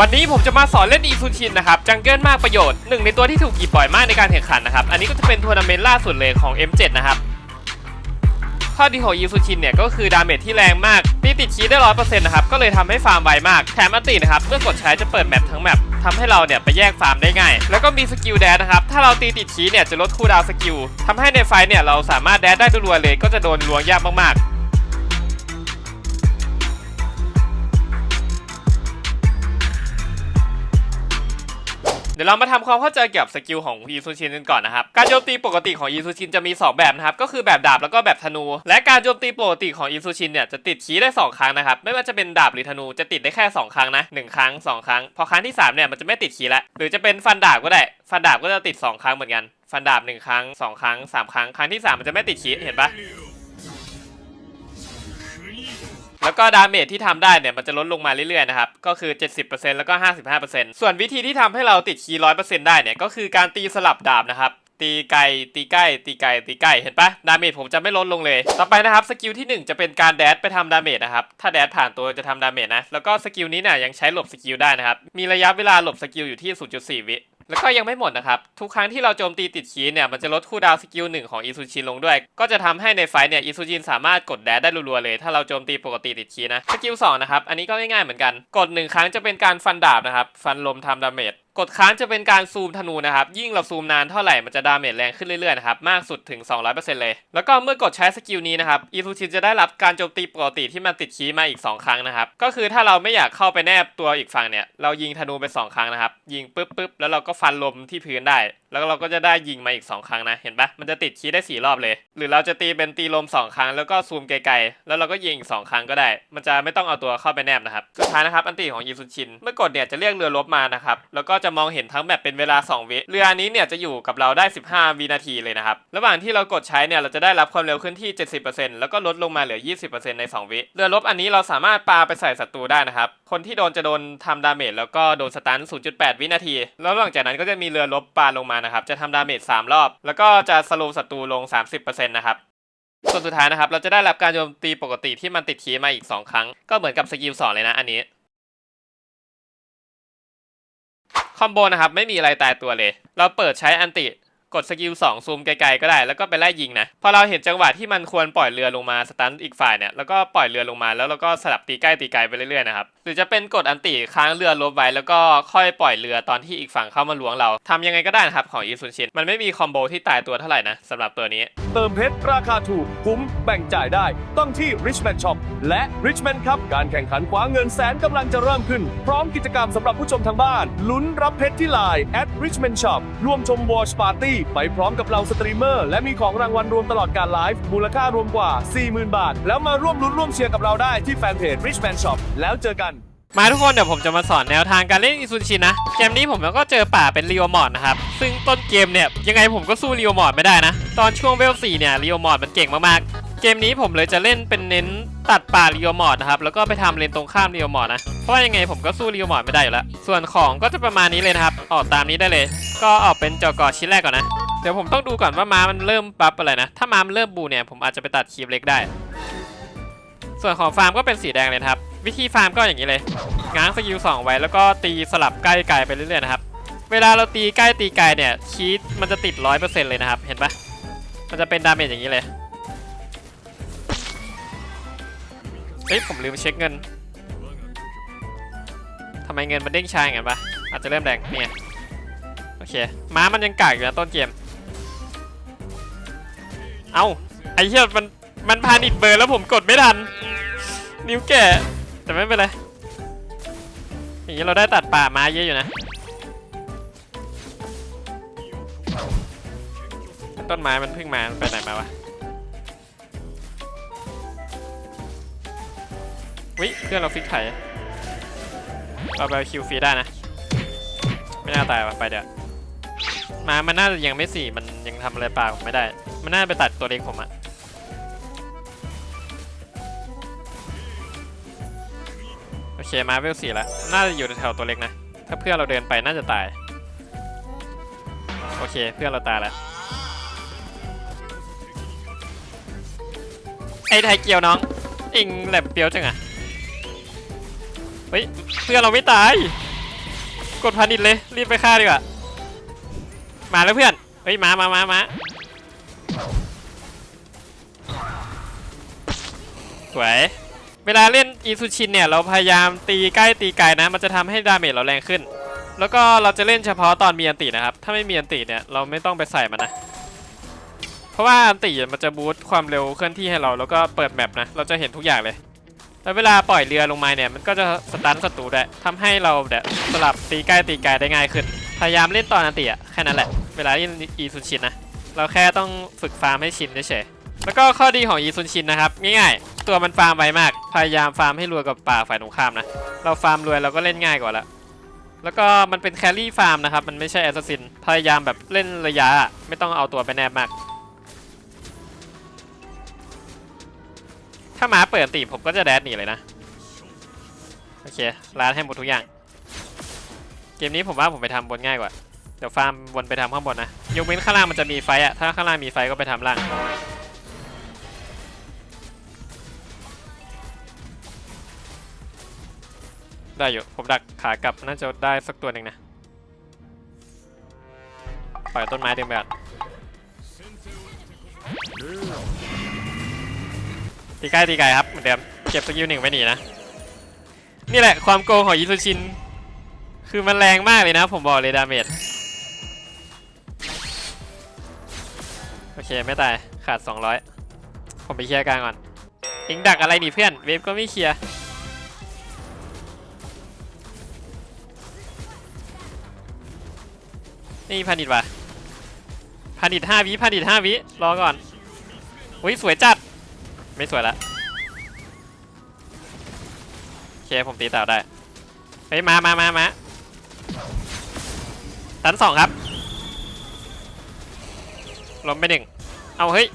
วันนี้ผมจะมาสอนเล่นอีซูชินนะครับจังเกิลมากประโยชน์หนึ่งในตัวที่ถูกหยิบบ่อยมากในการแข่งขันนะครับอันนี้ก็จะเป็นทัวร์นาเมนต์ล่าสุดเลยของ M7 นะครับข้อดีของอีซูชินเนี่ยก็คือดาเมจที่แรงมากตีติดคีได้ร้อยเปอร์เซ็นต์นะครับก็เลยทำให้ฟาร์มไวมากแถมอันตินะครับเมื่อกดใช้จะเปิดแมปทั้งแมปทำให้เราเนี่ยไปแยกฟาร์มได้ง่าย แล้วก็มีสกิลแดนนะครับถ้าเราตีติดคีเนี่ยจะลดคูลดาวสกิลทำให้ในไฟเนี่ยเราสามารถแดนได้รัวเลยก็จะโดนลวงยากมากๆ เดี๋ยวเรามาทำความเข้าใจเกี่ยวกับสกิลของอีซูชินกันก่อนนะครับ การโจมตีปกติของอีซูชินจะมี 2 แบบนะครับ ก็คือแบบดาบแล้วก็แบบธนู และการโจมตีปกติของอีซูชินเนี่ยจะติดคีได้ 2 ครั้งนะครับ ไม่ว่าจะเป็นดาบหรือธนูจะติดได้แค่ 2 ครั้งนะ 1 ครั้ง 2 ครั้ง พอครั้งที่ 3 เนี่ยมันจะไม่ติดคีย์ละหรือจะเป็นฟันดาบก็ได้ ฟันดาบก็จะติด 2 ครั้งเหมือนกัน ฟันดาบ 1 ครั้ง 2 ครั้ง 3 ครั้ง ครั้งที่ 3 มันจะไม่ติดคีเห็นปะ แล้วก็ดาเมจที่ทำได้เนี่ยมันจะลดลงมาเรื่อยๆนะครับ ก็คือ 70%แล้วก็ 55%ส่วนวิธีที่ทำให้เราติดคีย์100%ได้เนี่ยก็คือการตีสลับดาบนะครับตีไกลตีใกล้ตีไกลตีใกล้เห็นปะดาเมจผมจะไม่ลดลงเลย ต่อไปนะครับสกิลที่ 1 จะเป็นการแดดไปทำดาเมจนะครับถ้าแดดผ่านตัวจะทำดาเมจนะแล้วก็สกิลนี้เนี่ยยังใช้หลบสกิลได้นะครับมีระยะเวลาหลบสกิลอยู่ที่ 0.4 วิ แล้วก็ยังไม่หมดนะครับ ทุกครั้งที่เราโจมตีติดคีย์เนี่ย มันจะลดคู่ดาวสกิลหนึ่งของอิซูชินลงด้วย ก็จะทำให้ในไฟเนี่ยอิซูชินสามารถกดแดดได้รัวๆเลย ถ้าเราโจมตีปกติติดคีย์นะ สกิล2นะครับ อันนี้ก็ง่ายๆเหมือนกัน กดหนึ่งครั้งจะเป็นการฟันดาบนะครับ ฟันลมทำดาเมจ กดค้างจะเป็นการซูมธนูนะครับ ยิ่งเราซูมนานเท่าไหร่มันจะดาเมจแรงขึ้นเรื่อยๆนะครับ มากสุดถึง 200%เลย แล้วก็เมื่อกดใช้สกิลนี้นะครับอีซูชินจะได้รับการโจมตีปกติที่มันติดคีย์มาอีก 2 ครั้งนะครับ ก็คือถ้าเราไม่อยากเข้าไปแนบตัวอีกฝั่งเนี่ย เรายิงธนูไป 2 ครั้งนะครับ ยิงปุ๊บปุ๊บแล้วเราก็ฟันลมที่พื้นได้ แล้วเราก็จะได้ยิงมาอีก 2 ครั้งนะ เห็นปะมันจะติดคีย์ได้ 4 รอบเลย หรือเราจะตีเป็นตีลม 2 ครั้ง แล้วก็ซูมไกลๆ แล้วเราก็ยิงอีก 2 ครั้งก็ได้ มันจะไม่ต้องเอาตัวเข้าไปแนบนะครับ สุดท้ายนะครับ อันติของยีซุชิน เมื่อกดเนี่ยจะเรียกเรือรบมานะครับ แล้วก็จะมองเห็นทั้งแบบเป็นเวลา 2 วิเรืออันนี้เนี่ยจะอยู่กับเราได้ 15 วินาทีเลยนะครับ ระหว่างที่เรากดใช้เนี่ยเราจะได้รับความเร็วขึ้นที่ 70%แล้วก็ลดลงมาเหลือ 20%ใน 2 วิ เรือรบอันนี้เราสามารถปาไปใส่ศัตรูได้นะครับ คนที่โดนจะโดนทำดาเมจแล้วก็โดนสตัน 0.8 วินาที แล้วหลังจากนั้นก็จะมีเรือรบปาลงมานะครับ จะทำดาเมจ 3 รอบ แล้วก็จะสโลว์ศัตรูลง 30%นะครับส่วนสุดท้ายนะครับ เราจะได้รับการโจมตีปกติที่มันติดคีมาอีก 2 ครั้ง ก็เหมือนกับสกิล2เลยนะอันนี้ อมโบนะครับไม่มีอะไรตายตัวเลย เราเปิดใช้อันติกดสกิล2ซูมไกลๆก็ได้แล้วก็ไปไล่ยิงนะพอเราเห็นจังหวะที่มันควรปล่อยเรือลงมาสตันอีกฝ่ายเนี่ยแล้วก็ปล่อยเรือลงมาแล้วเราก็สลับตีใกล้ตีไกลไปเรื่อยๆนะครับหรือจะเป็นกดอันติค้างเรือลบไว้แล้วก็ค่อยปล่อยเรือตอนที่อีกฝั่งเข้ามาล้วงเราทำยังไงก็ได้นะครับของอีซุนชินมันไม่มีคอมโบที่ตายตัวเท่าไหร่นะสำหรับตัวนี้ เติมเพชร ราคาถูกคุ้มแบ่งจ่ายได้ ต้องที่ Richman Shop และ Richman ครับ การแข่งขันคว้าเงินแสนกำลังจะเริ่มขึ้น พร้อมกิจกรรมสำหรับผู้ชมทางบ้าน ลุ้นรับเพชรที่ไลน์ at Richman Shop ร่วมชม Watch Party ไปพร้อมกับเราสตรีมเมอร์ และมีของรางวัลรวมตลอดการไลฟ์มูลค่ารวมกว่า 40,000 บาท แล้วมาร่วมลุ้นร่วมเชียร์กับเราได้ที่แฟนเพจ Richman Shop แล้วเจอกัน มาทุกคนเดี๋ยวผมจะมาสอนแนวทางการเล่นอิซูชินะ เกมนี้ผมก็เจอป่าเป็นรีโอมอดนะครับ ซึ่งต้นเกมเนี่ยยังไงผมก็สู้รีโอมอดไม่ได้นะ ตอนช่วงเวล4เนี่ยรีโอมอดมันเก่งมากๆ เกมนี้ผมเลยจะเล่นเป็นเน้นตัดป่ารีโอมอดนะครับ แล้วก็ไปทำเลนตรงข้ามรีโอมอดนะ เพราะว่ายังไงผมก็สู้รีโอมอดไม่ได้อยู่แล้ว ส่วนของก็จะประมาณนี้เลยนะครับ ออกตามนี้ได้เลย ก็ออกเป็นจอกอชิ้นแรกก่อนนะ เดี๋ยวผมต้องดูก่อนว่าม้ามันเริ่มบัฟอะไรนะ ถ้าม้ามันเริ่มบูเนี่ยผมอาจจะไปตัดคีบเล็กได้ ส่วนของฟาร์มก็เป็นสีแดงเลยครับ วิธีฟาร์มก็อย่างนี้เลย ง้างสกิล2ไว้แล้วก็ตีสลับใกล้ไกลไปเรื่อยๆนะครับ เวลาเราตีใกล้ตีไกลเนี่ยชีตมันจะติด100%เลยนะครับ เห็นปะมันจะเป็นดาเมจอย่างนี้เลย เฮ้ยผมลืมเช็คเงินทำไมเงินมันเด้งชายงนั้นปะอาจจะเริ่มแดงเนี่ยโอเค ม้ามันยังกากอยู่นะต้นเกม เอ้าไอ้เหี้ยมันมันพานิดเบอร์แล้วผมกดไม่ทัน นิ้วแก่ แต่ไม่เป็นไรอย่างนี้เราได้ตัดป่าไม้เยอะอยู่นะต้นไม้มันเพิ่งมามันไปไหนมาวะวิเพื่อนเราฟิกไถเราไปคิวฟรีได้นะ ไม่น่าตายวะไปเดี๋ยวมามันน่าจะยังไม่สี่มันยังทำอะไรเปล่าไม่ได้ มันน่าไปตัดตัวเล็กผมอะ เคมาเวลสี่แล้ว น่าจะอยู่แถวตัวเล็กนะ ถ้าเพื่อนเราเดินไปน่าจะตาย โอเคเพื่อนเราตายแล้ว ไอ้ไทยเกียวน้องเองแหลมเปียวจังอะเฮ้ยเพื่อนเราไม่ตาย กดพานิดเลยรีบไปฆ่าดีกว่า มาแล้วเพื่อน เฮ้ยมามามามาสวยเวลาเล่น อีซูชินเนี่ยเราพยายามตีใกล้ตีไกลนะ มันจะทำให้ดาเมจเราแรงขึ้น แล้วก็เราจะเล่นเฉพาะตอนมีอันตินะครับ ถ้าไม่มีอันติเนี่ยเราไม่ต้องไปใส่มันนะ เพราะว่าอันติมันจะบูสต์ความเร็วเคลื่อนที่ให้เราแล้วก็เปิดแมปนะ เราจะเห็นทุกอย่างเลย แล้วเวลาปล่อยเรือลงมาเนี่ยมันก็จะสตันศัตรูได้ทำให้เราเนี่ยสลับตีใกล้ตีไกลได้ง่ายขึ้น พยายามเล่นตอนอันติอะแค่นั้นแหละ เวลาเล่นอีซุชินนะ เราแค่ต้องฝึกฟาร์มให้ชินเฉย แล้วก็ข้อดีของอีซุนชินนะครับง่ายๆตัวมันฟาร์มไวมาก พยายามฟาร์มให้รวยกับป่าฝ่ายตรงข้ามนะ เราฟาร์มรวยเราก็เล่นง่ายกว่าละแล้วก็มันเป็นแครี่ฟาร์มนะครับ มันไม่ใช่แอสซัสซิน พยายามแบบเล่นระยะ ไม่ต้องเอาตัวไปแนบมาก ถ้าหมาเปิดติผมก็จะแดดหนีเลยนะ โอเคร้านให้หมดทุกอย่าง เกมนี้ผมว่าผมไปทำบนง่ายกว่า เดี๋ยวฟาร์มบนไปทำข้างบนนะ ยกเว้นข้างล่างมันจะมีไฟอะถ้าข้างล่างมีไฟก็ไปทำล่าง ได้อยู่ ผมดักขากลับน่าจะได้สักตัวหนึ่งนะ ปล่อยต้นไม้เดินไปก่อนตีใกล้ตีไกลครับเหมือนเดิมเก็บสกิลหนึ่งไว้หนีนะ นี่แหละความโกงของยิซูชิน คือมันแรงมากเลยนะ ผมบอกเลยดาเมจโอเค ไม่ตาย ขาด 200 ผมไปเคลียร์กลางก่อนอ็งดักอะไรหนีเพื่อน เวฟก็ไม่เคลียร์ นี่พันดิตว่ะพันดิตห้าวิพันดิตห้าวิรอก่อนอุ้ยสวยจัด ไม่สวยละโอเคผมตีเต่าได้เฮ้ยมามามามาตันสองครับล้มไปหนึ่งเอาเฮ้ย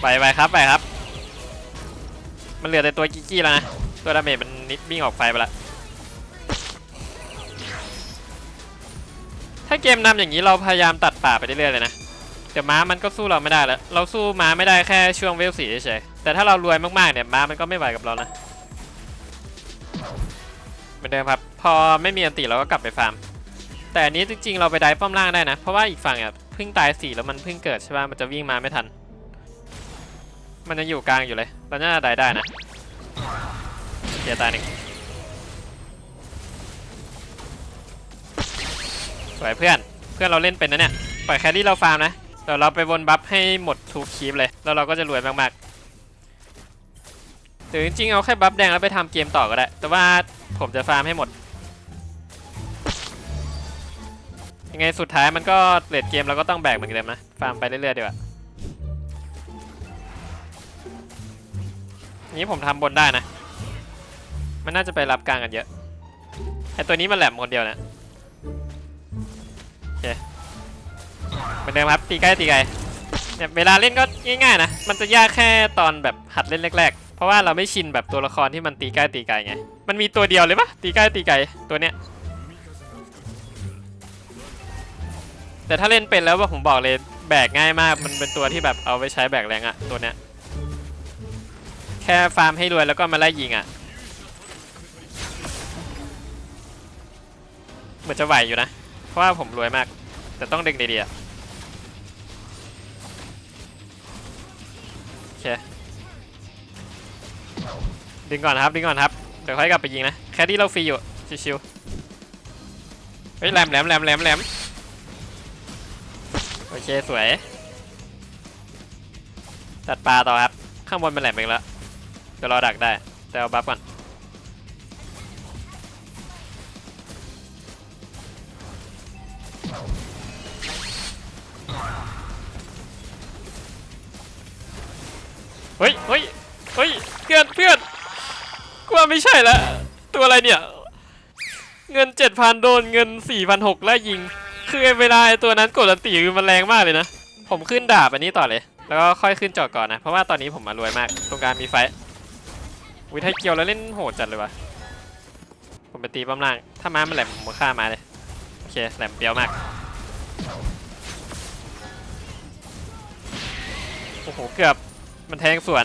ไปไปครับไปครับ มันเหลือแต่ตัวกิกกี้แล้วนะ ตัวดาเมจมันนิดวิ่งออกไฟไปละ ถ้าเกมนำอย่างนี้เราพยายามตัดป่าไปเรื่อยๆเลยนะเดี๋ยวม้ามันก็สู้เราไม่ได้แล้ว เราสู้ม้าไม่ได้แค่ช่วงเวลสีเฉยแต่ถ้าเรารวยมากๆเนี่ยม้ามันก็ไม่ไหวกับเรานะเหมือนเดิมครับ พอไม่มีอันติเราก็กลับไปฟาร์ม แต่อันนี้จริงๆเราไปได้ป้อมล่างได้นะ เพราะว่าอีกฝั่งอะเพิ่งตายสี่แล้วมันเพิ่งเกิดใช่ป่ะมันจะวิ่งมาไม่ทัน มันยังอยู่กลางอยู่เลยเราน่าจะได้ได้นะเสียตายหนึ่ง วยเพื่อนเพื่อนเราเล่นเป็นนะเนี่ยปล่อยแครี่เราฟาร์มนะเดี๋ยวเราไปวนบัฟให้หมดทูคีปเลย แล้วเราก็จะรวยมากๆหรือจริงๆเอาแค่บัฟแดงแล้วไปทำเกมต่อก็ได้ แต่ว่าผมจะฟาร์มให้หมด ยังไงสุดท้ายมันก็เลดเกมเราก็ต้องแบกเหมือนเดิมนะ ฟาร์มไปเรื่อยๆดีกว่านี้ผมทำบนได้นะ มันน่าจะไปรับกลางกันเยอะไอตัวนี้มันแหลมคนเดียวนะ เหมือนเดิมครับตีใกล้ตีไกลเนี่ยเวลาเล่นก็ง่ายๆนะ มันจะยากแค่ตอนแบบหัดเล่นแรกๆ เพราะว่าเราไม่ชินแบบตัวละครที่มันตีใกล้ตีไกลไง มันมีตัวเดียวเลยปะตีใกล้ตีไกลตัวเนี้ย แต่ถ้าเล่นเป็นแล้วว่าผมบอกเลยแบกง่ายมาก มันเป็นตัวที่แบบเอาไปใช้แบกแรงอะตัวเนี้ย แค่ฟาร์มให้รวยแล้วก็มาไล่ยิงอะเหมือนจะไหวอยู่นะ เพราะว่าผมรวยมาก แต่ต้องดึงดีๆ ดึงก่อนครับดึงก่อนครับเดี๋ยวค่อยกลับไปยิงนะแค่ที่เราฟรีอยู่ชิวๆเฮ้ยแหลมแหลมแหลมแหลมแหลมโอเคสวยตัดปลาต่อครับ ข้างบนเป็นแหลมอีกแล้วเดี๋ยวรอดักได้ แต่เอาบัฟก่อนเฮ้ยเฮ้ยเฮ้ย ไม่ใช่ละ ตัวอะไรเนี่ย เงิน7,000โดนเงิน4,600แล้วยิง คือเวลาตัวนั้นกดอันตีคือมันแรงมากเลยนะ ผมขึ้นดาบอันนี้ต่อเลย แล้วก็ค่อยขึ้นจอดก่อนนะ เพราะว่าตอนนี้ผมมารวยมาก ตรงกลารมีไฟท์วิทยเกียวแล้วเล่นโหดจัดเลยวะผมไปตีป้อมล่าง ถ้าม้ามันแหลมผมฆ่ามาเลย โอเค แหลมเปรี้ยวมาก โอ้โห เกือบ มันแทงสวน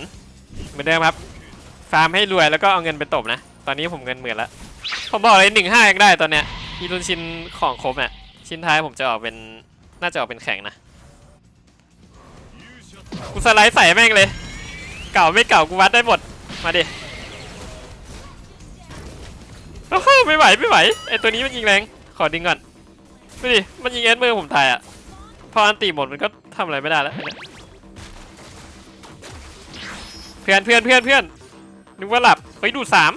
เหมือนเดิมครับ ฟาร์มให้รวยแล้วก็เอาเงินไปตบนะ ตอนนี้ผมเงินหมื่นละผมบอกเลยหนึ่งห้ายังได้ตอนเนี้ยอีรุนชินของครบเนี่ยชิ้นท้ายผมจะออกเป็นน่าจะออกเป็นแข็งนะกูสไลด์ใส่แม่งเลย เก่าไม่เก่ากูวัดได้หมดมาดิโอ้โหไม่ไหวไม่ไหวไอตัวนี้มันยิงแรงขอดึงก่อนดูดิมันยิงเอสมือผมตายอะพออันตีหมดมันก็ทำอะไรไม่ได้แล้วเพื่อนเพื่อนเพื่อนเพื่อน นึกว่าหลับเฮ้ยดูสาม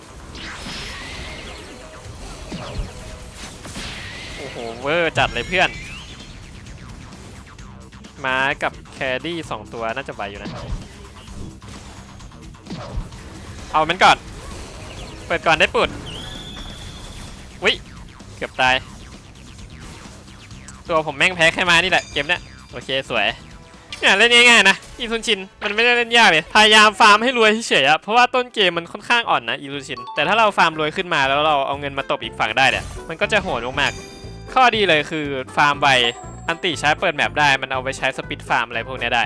โอ้โหเวอร์จัดเลยเพื่อน ม้ากับแคดี้สองตัวน่าจะไหวอยู่นะ เอามันก่อน เปิดก่อนได้ปุดวิเกือบตาย ตัวผมแม่งแพ้แค่มานี่แหละ เกมเนี้ย โอเค สวย เนี่ยเล่นง่ายๆนะอีซุนชินมันไม่ได้เล่นยากเลยพยายามฟาร์มให้รวยเฉยๆอะเพราะว่าต้นเกมมันค่อนข้างอ่อนนะอีซุนชิน แต่ถ้าเราฟาร์มรวยขึ้นมาแล้วเราเอาเงินมาตบอีกฝั่งได้เนี่ยมันก็จะโหดมากๆข้อดีเลยคือฟาร์มไวอันติใช้เปิดแมปได้มันเอาไปใช้สปิดฟาร์มอะไรพวกนี้ได้